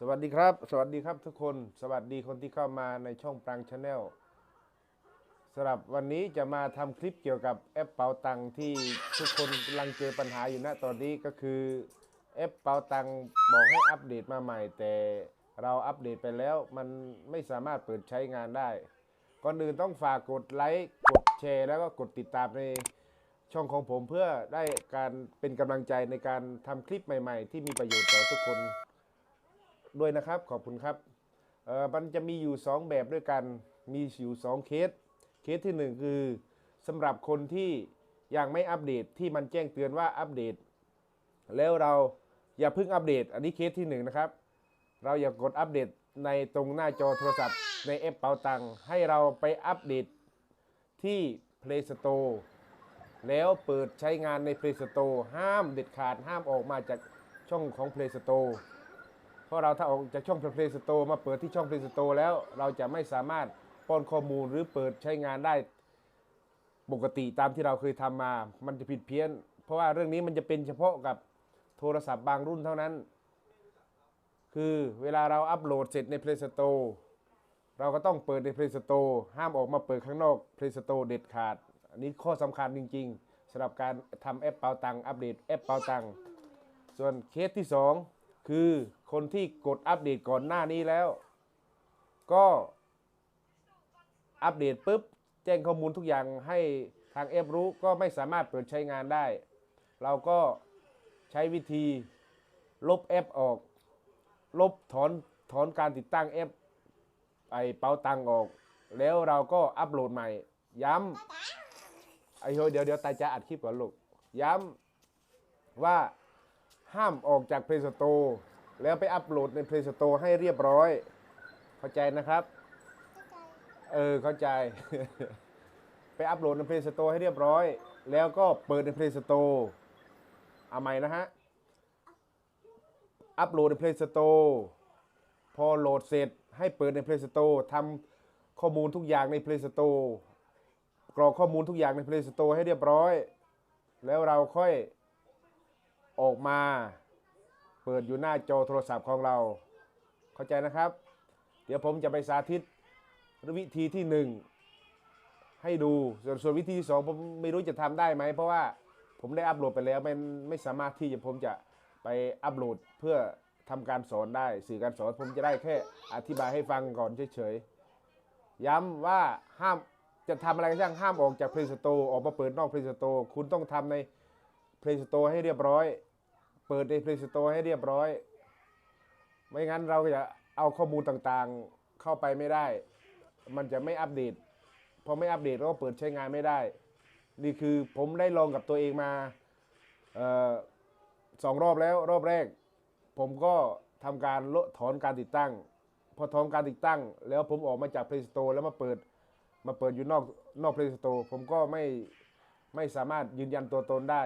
สวัสดีครับ สวัสดีครับทุกคน สวัสดีคนที่เข้ามาในช่องปรังชาแนลสำหรับวันนี้จะมาทำคลิปเกี่ยวกับแอปเป๋าตังที่ทุกคนกำลังเจอปัญหาอยู่ณตอนนี้ก็คือแอปเป๋าตังบอกให้อัปเดตมาใหม่ แต่เราอัปเดตไปแล้วมันไม่สามารถเปิดใช้งานได้ ก่อนอื่นต้องฝากกดไลค์กดแชร์ แล้วก็กดติดตามในช่องของผมเพื่อได้การเป็นกำลังใจในการทำคลิปใหม่ ๆ ที่มีประโยชน์ต่อทุกคน ด้วยนะครับ ขอบคุณครับเอ่อมันจะมีอยู่ 2 แบบด้วยกัน มีอยู่ 2 เคส เคสที่ 1 คือสำหรับคนที่ยังไม่อัปเดตที่มันแจ้งเตือนว่าอัปเดต แล้วเราอย่าเพิ่งอัปเดต อันนี้เคสที่ 1 นะครับ เราอย่ากดอัปเดตในตรงหน้าจอโทรศัพท์ในแอปเป๋าตังให้เราไปอัปเดตที่ Play Store แล้วเปิดใช้งานใน Play Store ห้ามเด็ดขาดห้ามออกมาจากช่องของ Play Store เพราะเราถ้าออกจากช่อง Play Store มาเปิดที่ช่อง Play Store แล้วเราจะไม่สามารถป้อนข้อมูลหรือเปิดใช้งานได้ปกติตามที่เราเคยทำมา มันจะผิดเพี้ยน เพราะว่าเรื่องนี้มันจะเป็นเฉพาะกับโทรศัพท์บางรุ่นเท่านั้น คือเวลาเราอัปโหลดเสร็จใน Play Store เราก็ต้องเปิดใน Play Store ห้ามออกมาเปิดข้างนอก Play Store เด็ดขาด อันนี้ข้อสำคัญจริงๆสำหรับการทำแอปเปาตังอัปเดตแอปเปาตังส่วนเคสที่ 2 คือ คนที่กดอัปเดตก่อนหน้านี้แล้ว ก็อัปเดตปุ๊บแจ้งข้อมูลทุกอย่างให้ทางแอปรู้ก็ไม่สามารถเปิดใช้งานได้ เราก็ใช้วิธีลบแอปออก ลบถอนถอนการติดตั้งแอปไอเป๋าตังออก แล้วเราก็อัปโหลดใหม่ ย้ำไอโหยเดี๋ยวเดี๋ยวตาจะอัดคลิปก่อนลูกย้ำว่าห้ามออกจาก Play Store แล้วไปอัปโหลดใน Play Store ให้เรียบร้อย เข้าใจนะครับ เออ เข้าใจ ไปอัปโหลดใน Play Store ให้เรียบร้อย แล้วก็เปิดใน Play Store เอาใหม่นะฮะ อัปโหลดใน Play Store พอโหลดเสร็จให้เปิดใน Play Store ทำข้อมูลทุกอย่างใน Play Store กรอกข้อมูลทุกอย่างใน Play Store ให้เรียบร้อย แล้วเราค่อยออกมา เปิดอยู่หน้าจอโทรศัพท์ของเรา เข้าใจนะครับ เดี๋ยวผมจะไปสาธิตวิธีที่หนึ่งให้ดูส่วนส่วนวิธีที่สองผมไม่รู้จะทำได้ไหม เพราะว่าผมได้อัปโหลดไปแล้วมันไม่สามารถที่จะผมจะไปอัปโหลดเพื่อทำการสอนได้สื่อการสอนผมจะได้แค่อธิบายให้ฟังก่อนเฉยๆย้ำว่าห้ามจะทำอะไรก็ช่างห้ามออกจาก Play Store ออกมาเปิดนอก Play Store คุณต้องทำใน Play Store ให้เรียบร้อย เปิดใน Play Store ให้เรียบร้อย ไม่งั้นเราจะเอาข้อมูลต่างๆเข้าไปไม่ได้ มันจะไม่อัปเดตพอไม่อัปเดตเราก็เปิดใช้งานไม่ได้ นี่คือผมได้ลองกับตัวเองมาออสองรอบแล้วรอบแรก ผมก็ทำการลดถอนการติดตั้ง พอถอนการติดตั้ง แล้วผมออกมาจาก Play Store แล้วมาเปิดมาเปิดอยู่นอกนอก Play Store ผมก็ไม่ไม่สามารถยืนยันตัวตนได้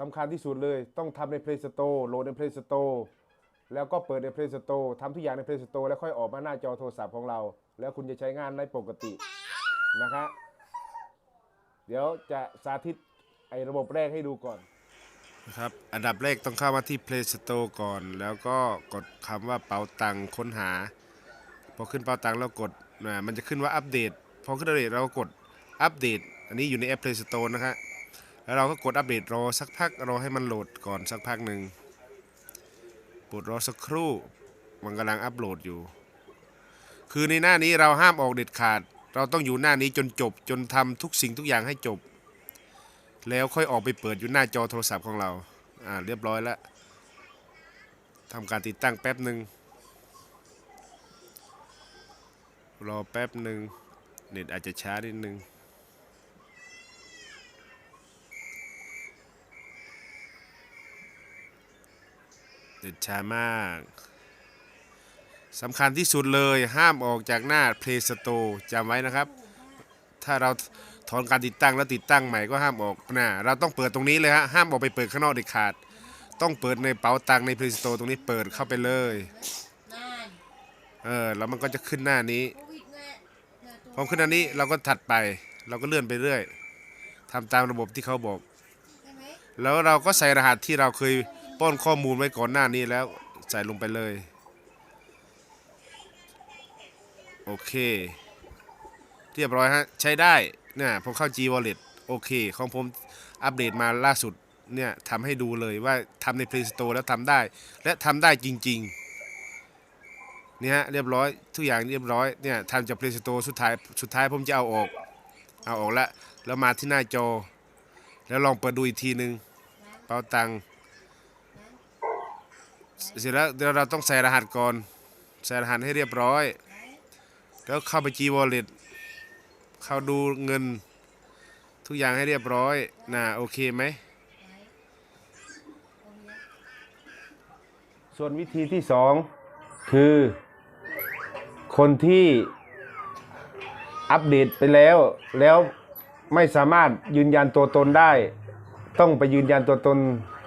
สำคัญที่สุดเลยต้องทำใน Play Store โหลดใน Play Store แล้วก็เปิดใน Play Store ทำทุกอย่างใน Play Store แล้วค่อยออกมาหน้าจอโทรศัพท์ของเรา แล้วคุณจะใช้งานได้ปกตินะครับเดี๋ยวจะสาธิตไอ้ระบบแรกให้ดูก่อนนะครับอันดับแรกต้องเข้ามาที่ Play Store ก่อน แล้วก็กดคำว่าเป๋าตังค้นหา พอขึ้นเป๋าตังค์แล้วกดมันจะขึ้นว่าอัปเดต พอขึ้นอัปเดตเราก็กดอัปเดต อันนี้อยู่ในแอป Play Store นะฮะ แล้วเราก็กดอัปเดตรอสักพักรอให้มันโหลดก่อนสักพักหนึ่งปดรอสักครู่ มันกำลังอัปโหลดอยู่ คือในหน้านี้เราห้ามออกเด็ดขาด เราต้องอยู่หน้านี้จนจบ จนทำทุกสิ่งทุกอย่างให้จบ แล้วค่อยออกไปเปิดอยู่หน้าจอโทรศัพท์ของเรา อ่าเรียบร้อยแล้วทำการติดตั้งแป๊บหนึ่งรอแป๊บหนึ่งเน็ตอาจจะช้านิดนึง เน็ตช้ามากสำคัญที่สุดเลยห้ามออกจากหน้า Play Store จำไว้นะครับ ถ้าเราถอนการติดตั้งแล้วติดตั้งใหม่ก็ห้ามออกนะเราต้องเปิดตรงนี้เลยฮะห้ามออกไปเปิดข้างนอกเด็ดขาด ต้องเปิดในเป๋าตังค์ใน Play Store ตรงนี้เปิดเข้าไปเลยนั่นเออแล้วมันก็จะขึ้นหน้านี้โควิดไงเนี่ยตัวพอขึ้นหน้านี้เราก็ถัดไป เราก็เลื่อนไปเรื่อยทำตามระบบที่เขาบอกใช่ไหมแล้วเราก็ใส่รหัสที่เราเคย ป้อนข้อมูลไว้ก่อนหน้านี้แล้วใส่ลงไปเลย โอเค เรียบร้อยฮะ ใช้ได้เนี่ยผมเข้า G Wallet โอเค ของผมอัปเดตมาล่าสุดเนี่ยทำให้ดูเลยว่าทำใน Play Store แล้วทำได้ และทำได้จริงๆเนี่ยเรียบร้อย ทุกอย่างเรียบร้อยเนี่ยทำจาก Play Store สุดท้ายสุดท้ายผมจะเอาออก เอาออกแล้วแล้วมาที่หน้าจอ แล้วลองเปิดดูอีกทีนึงเป๋าตังค์ เสร็จแล้วเดี๋ยวเราต้องใส่รหัสก่อน ใส่รหัสให้เรียบร้อย แล้วเข้าไป G Wallet เข้าดูเงินทุกอย่างให้เรียบร้อยนะโอเคไหม ส่วนวิธีที่สองคือ คนที่อัปเดตไปแล้ว แล้วไม่สามารถยืนยันตัวตนได้ ต้องไปยืนยันตัวตน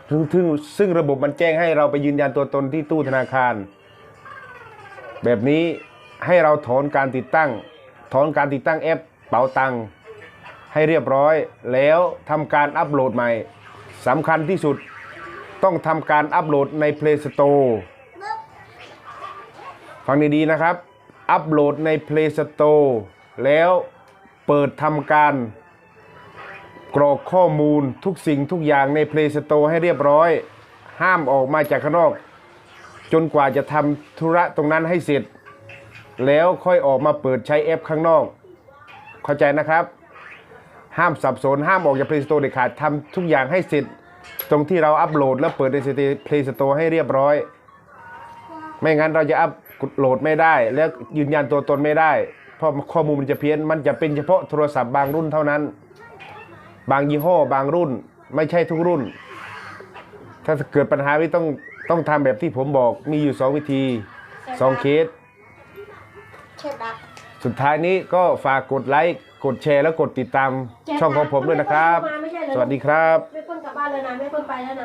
ซึ่งซึ่งซึ่งระบบมันแจ้งให้เราไปยืนยันตัวตนที่ตู้ธนาคาร แบบนี้ให้เราถอนการติดตั้ง ถอนการติดตั้งแอปเป๋าตังค์ให้เรียบร้อย แล้วทำการอัปโหลดใหม่สำคัญที่สุดต้องทำการอัปโหลดใน Play Store ฟังดีๆนะครับ อัปโหลดใน Play Store แล้วเปิดทำการ กรอกข้อมูลทุกสิ่งทุกอย่างใน Play Store ให้เรียบร้อย ห้ามออกมาจากข้างนอก จนกว่าจะทำธุระตรงนั้นให้เสร็จ แล้วค่อยออกมาเปิดใช้แอปข้างนอก เข้าใจนะครับ ห้ามสับสนห้ามออกจาก Play Store เด็ดขาดทำทุกอย่างให้เสร็จ ตรงที่เราอัปโหลดแล้วเปิดใน Play Store ให้เรียบร้อย ไม่งั้นเราจะอัปโหลดไม่ได้ แล้วยืนยันตัวตนไม่ได้เพราะข้อมูลมันจะเพี้ยนมันจะเป็นเฉพาะโทรศัพท์บางรุ่นเท่านั้น บางยี่ห้อบางรุ่น ไม่ใช่ทุกรุ่น ถ้าเกิดปัญหาไม่ต้องต้องทำแบบที่ผมบอกมีอยู่สองวิธีสองเคสเช็ดดับสุดท้ายนี้ก็ฝากกดไลค์กดแชร์แล้วกดติดตามช่องของผมด้วยนะครับ สวัสดีครับ ไม่เพิ่นกลับบ้านเลยนะ ไม่เพิ่นไปแล้วนะ